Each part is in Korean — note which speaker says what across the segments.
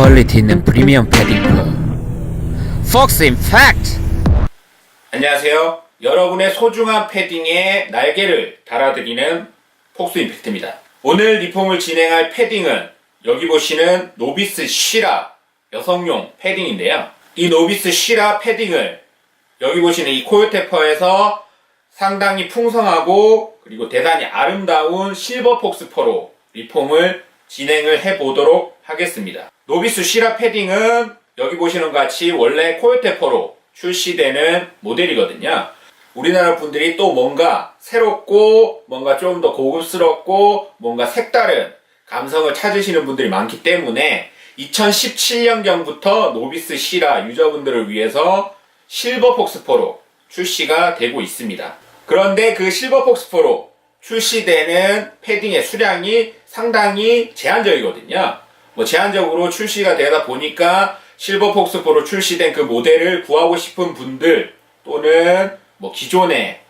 Speaker 1: 퀄리티 있는 프리미엄 패딩 컬 폭스 임팩트
Speaker 2: 안녕하세요. 여러분의 소중한 패딩에 날개를 달아드리는 폭스 임팩트입니다. 오늘 리폼을 진행할 패딩은 여기 보시는 노비스 시라 여성용 패딩인데요. 이 노비스 시라 패딩을 여기 보시는 이 코요테퍼에서 상당히 풍성하고 그리고 대단히 아름다운 실버 폭스퍼로 리폼을 진행을 해 보도록 하겠습니다. 노비스 시라 패딩은 여기 보시는 것 같이 원래 코요테퍼로 출시되는 모델이거든요. 우리나라 분들이 또 뭔가 새롭고 뭔가 좀 더 고급스럽고 뭔가 색다른 감성을 찾으시는 분들이 많기 때문에 2017년경부터 노비스 시라 유저분들을 위해서 실버 폭스포로 출시가 되고 있습니다. 그런데 그 실버 폭스포로 출시되는 패딩의 수량이 상당히 제한적이거든요. 뭐 제한적으로 출시가 되다 보니까 실버 폭스포로 출시된 그 모델을 구하고 싶은 분들 또는 뭐 기존의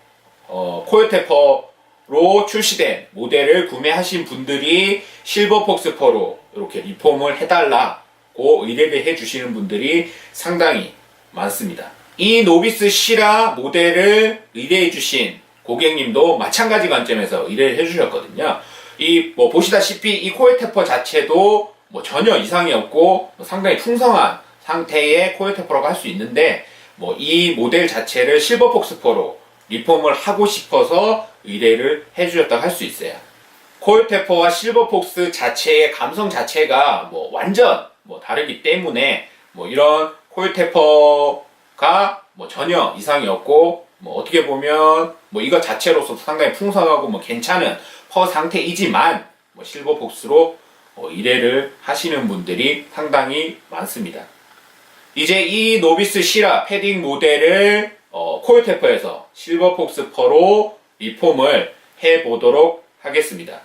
Speaker 2: 어, 코요테퍼로 출시된 모델을 구매하신 분들이 실버 폭스퍼로 이렇게 리폼을 해달라고 의뢰를 해주시는 분들이 상당히 많습니다. 이 노비스 시라 모델을 의뢰해주신 고객님도 마찬가지 관점에서 의뢰를 해주셨거든요. 이 뭐 보시다시피 이 코요테퍼 자체도 뭐 전혀 이상이 없고 뭐 상당히 풍성한 상태의 코요테퍼라고 할 수 있는데 뭐 이 모델 자체를 실버 폭스퍼로 리폼을 하고 싶어서 의뢰를 해주셨다고 할 수 있어요. 코요테퍼와 실버폭스 자체의 감성 자체가 뭐 완전 뭐 다르기 때문에 뭐 이런 코요테퍼가 뭐 전혀 이상이 없고 뭐 어떻게 보면 뭐 이거 자체로서 상당히 풍성하고 뭐 괜찮은 퍼 상태이지만 뭐 실버폭스로 어, 의뢰를 하시는 분들이 상당히 많습니다. 이제 이 노비스 시라 패딩 모델을 어, 코요테퍼에서 실버폭스 퍼로 리폼을 해보도록 하겠습니다.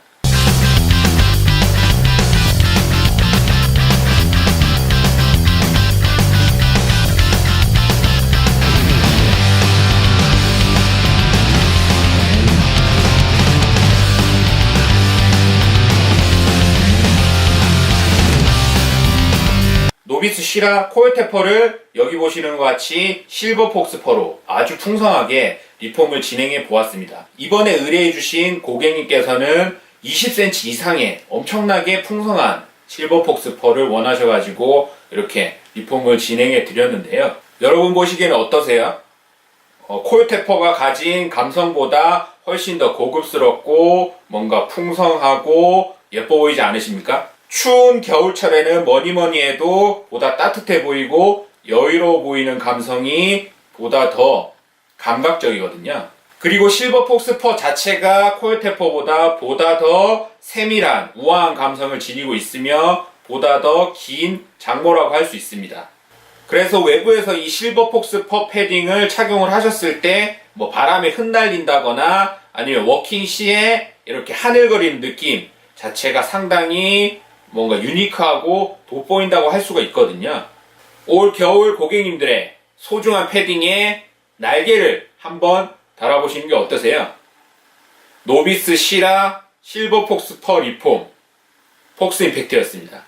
Speaker 2: 노비스 시라 코요테퍼를 여기 보시는 것 같이 실버 폭스퍼로 아주 풍성하게 리폼을 진행해 보았습니다. 이번에 의뢰해 주신 고객님께서는 20cm 이상의 엄청나게 풍성한 실버 폭스퍼를 원하셔가지고 이렇게 리폼을 진행해 드렸는데요. 여러분 보시기에는 어떠세요? 어, 코요테퍼가 가진 감성보다 훨씬 더 고급스럽고 뭔가 풍성하고 예뻐 보이지 않으십니까? 추운 겨울철에는 뭐니 뭐니 해도 보다 따뜻해 보이고 여유로워 보이는 감성이 보다 더 감각적이거든요. 그리고 실버 폭스퍼 자체가 코요테퍼보다 보다 더 세밀한 우아한 감성을 지니고 있으며 보다 더 긴 장모라고 할 수 있습니다. 그래서 외부에서 이 실버 폭스 퍼 패딩을 착용을 하셨을 때 뭐 바람에 흩날린다거나 아니면 워킹 시에 이렇게 하늘거리는 느낌 자체가 상당히 뭔가 유니크하고 돋보인다고 할 수가 있거든요. 올 겨울 고객님들의 소중한 패딩에 날개를 한번 달아보시는 게 어떠세요? 노비스 시라 실버 폭스 퍼 리폼 폭스 임팩트였습니다.